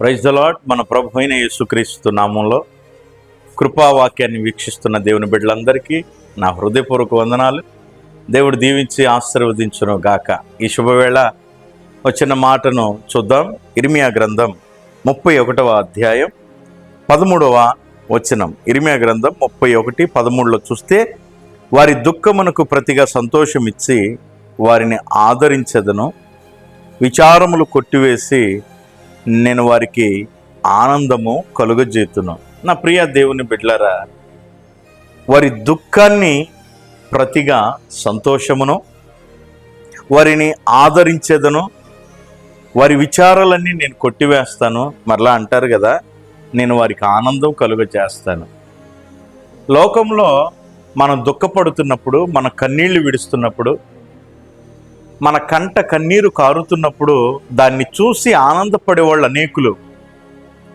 Praise the lord మన ప్రభు అయిన యేసుక్రీస్తు నామంలో కృపావాక్యాన్ని వీక్షిస్తున్న దేవుని బిడ్డలందరికీ నా హృదయపూర్వక వందనాలు. దేవుడు దీవించి ఆశీర్వదించును గాక. ఈ శుభవేళ వచ్చిన మాటను చూద్దాం. ఇరిమియా గ్రంథం ముప్పై ఒకటవ అధ్యాయం పదమూడవ వచనం. ఇరిమియా గ్రంథం ముప్పై ఒకటి పదమూడులో చూస్తే వారి దుఃఖమునకు ప్రతిగా సంతోషం ఇచ్చి వారిని ఆదరించదను. విచారములు కొట్టివేసి నేను వారికి ఆనందము కలుగజేతును. నా ప్రియ దేవుని బిడ్డలారా వారి దుఃఖాన్ని ప్రతిగా సంతోషమును వారిని ఆదరించేదను వారి విచారాలన్నీ నేను కొట్టివేస్తాను. మరలా అంటారు కదా నేను వారికి ఆనందం కలుగ చేస్తాను లోకంలో మనం దుఃఖపడుతున్నప్పుడు మన కన్నీళ్ళు విడుస్తున్నప్పుడు మన కంట కన్నీరు కారుతున్నప్పుడు దాన్ని చూసి ఆనందపడే వాళ్ళు అనేకులు.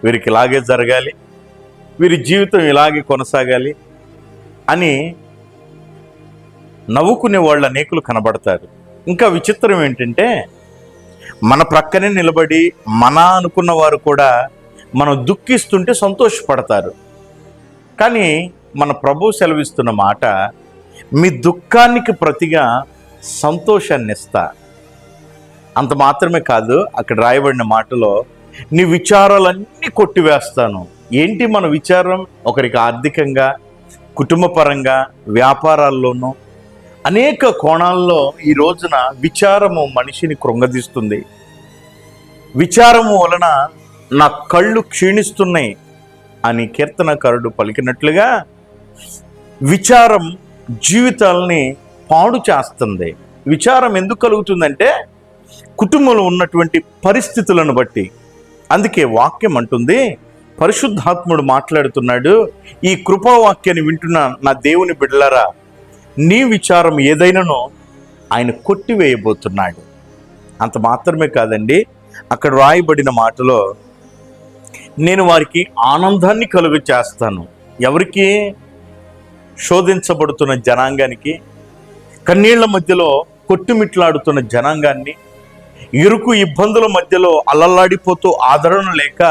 వీరికి ఇలాగే జరగాలి. వీరి జీవితం ఇలాగే కొనసాగాలి అని నవ్వుకునే వాళ్ళు అనేకులు కనబడతారు. ఇంకా విచిత్రం ఏంటంటే మన ప్రక్కనే నిలబడి మన అనుకున్న వారు కూడా మనం దుఃఖిస్తుంటే సంతోషపడతారు. కానీ మన ప్రభు సెలవిస్తున్న మాట మీ దుఃఖానికి ప్రతిగా సంతోషాన్ని ఇస్తా అంత మాత్రమే కాదు అక్కడ రాయబడిన మాటలో నీ విచారాలన్నీ కొట్టివేస్తాను. ఏంటి మన విచారం? ఒకరికి ఆర్థికంగా కుటుంబపరంగా వ్యాపారాల్లోనూ. అనేక కోణాల్లో ఈ రోజున విచారము మనిషిని కృంగదీస్తుంది. విచారము వలన నా కళ్ళు క్షీణిస్తున్నాయి అని కీర్తనకారుడు పలికినట్లుగా విచారం జీవితాల్ని పాడు చేస్తుంది. విచారం ఎందుకు కలుగుతుందంటే కుటుంబంలో ఉన్నటువంటి పరిస్థితులను బట్టి. అందుకే వాక్యం అంటుంది పరిశుద్ధాత్ముడు మాట్లాడుతున్నాడు ఈ కృపావాక్యాన్ని వింటున్న నా దేవుని బిడ్డలారా నీ విచారం ఏదైనానో ఆయన కొట్టివేయబోతున్నాడు. అంత మాత్రమే కాదండి అక్కడ రాయబడిన మాటలో నేను వారికి ఆనందాన్ని కలుగ చేస్తాను ఎవరికి? శోధించబడుతున్న జనాంగానికి కన్నీళ్ళ మధ్యలో కొట్టుమిట్లాడుతున్న జనాంగాన్ని ఇరుకు ఇబ్బందుల మధ్యలో అల్లల్లాడిపోతూ ఆదరణ లేక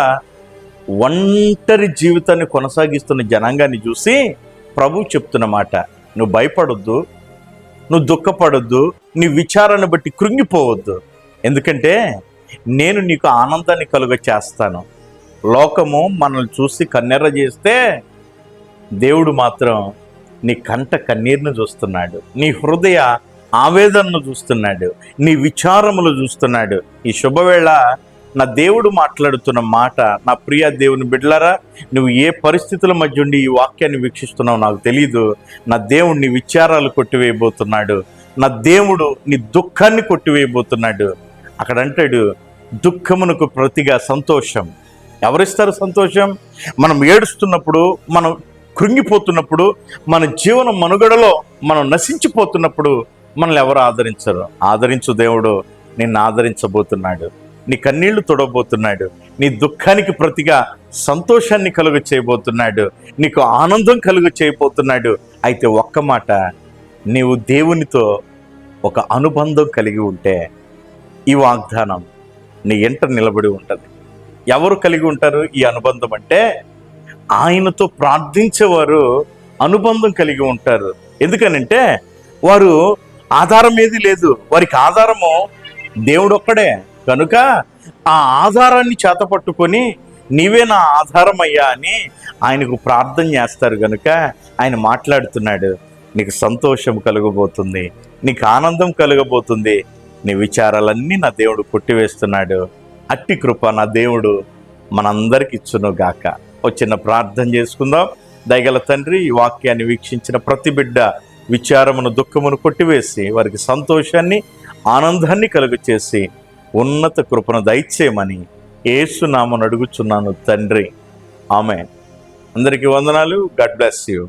ఒంటరి జీవితాన్ని కొనసాగిస్తున్న జనాంగాన్ని చూసి ప్రభు చెప్తున్న మాట నువ్వు భయపడొద్దు నువ్వు దుఃఖపడొద్దు నీ విచారాన్ని బట్టి కృంగిపోవద్దు. ఎందుకంటే నేను నీకు ఆనందాన్ని కలుగ చేస్తాను. లోకము మనల్ని చూసి కన్నెర్ర చేస్తే దేవుడు మాత్రం నీ కంట కన్నీరును చూస్తున్నాడు. నీ హృదయ ఆవేదనను చూస్తున్నాడు. నీ విచారములు చూస్తున్నాడు. ఈ శుభవేళ నా దేవుడు మాట్లాడుతున్న మాట నా ప్రియ దేవుని బిడ్డలారా నువ్వు ఏ పరిస్థితుల మధ్య ఉండి ఈ వాక్యాన్ని వీక్షిస్తున్నావు నాకు తెలియదు నా దేవుడు నీ విచారాలు కొట్టివేయబోతున్నాడు. నా దేవుడు నీ దుఃఖాన్ని కొట్టివేయబోతున్నాడు. అక్కడ అంటాడు దుఃఖమునకు ప్రతిగా సంతోషం. ఎవరిస్తారు సంతోషం? మనం ఏడుస్తున్నప్పుడు మనం కృంగిపోతున్నప్పుడు మన జీవన మనుగడలో మనం నశించిపోతున్నప్పుడు మనల్ని ఎవరు ఆదరించరు. ఆదరించు దేవుడు నిన్ను ఆదరించబోతున్నాడు. నీ కన్నీళ్ళు తొడబోతున్నాడు నీ దుఃఖానికి ప్రతిగా సంతోషాన్ని కలుగ చేయబోతున్నాడు. నీకు ఆనందం కలుగ చేయబోతున్నాడు. అయితే ఒక్క మాట నీవు దేవునితో ఒక అనుబంధం కలిగి ఉంటే ఈ వాగ్దానం నీ ఎంట నిలబడి ఉంటుంది. ఎవరు కలిగి ఉంటారు ఈ అనుబంధం అంటే ఆయనతో ప్రార్థించేవారు అనుబంధం కలిగి ఉంటారు. ఎందుకనంటే వారు ఆధారం ఏది లేదు. వారికి ఆధారము దేవుడు ఒక్కడే కనుక ఆ ఆధారాన్ని చేతపట్టుకొని నీవే నా ఆధారం అయ్యా అని ఆయనకు ప్రార్థన చేస్తారు కనుక ఆయన మాట్లాడుతున్నాడు. నీకు సంతోషం కలగబోతుంది. నీకు ఆనందం కలగబోతుంది. నీ విచారాలన్నీ నా దేవుడు కొట్టివేస్తున్నాడు. అట్టి కృప నా దేవుడు మనందరికి ఇచ్చును గాక ఒక చిన్న ప్రార్థన చేసుకుందాం. దయగల తండ్రి ఈ వాక్యాన్ని వీక్షించిన ప్రతి బిడ్డ విచారమును దుఃఖమును కొట్టివేసి వారికి సంతోషాన్ని ఆనందాన్ని కలుగు చేసి ఉన్నత కృపను దయచేయమని ఏసునామను అడుగుచున్నాను తండ్రి. ఆమె అందరికీ వందనాలు. God bless you.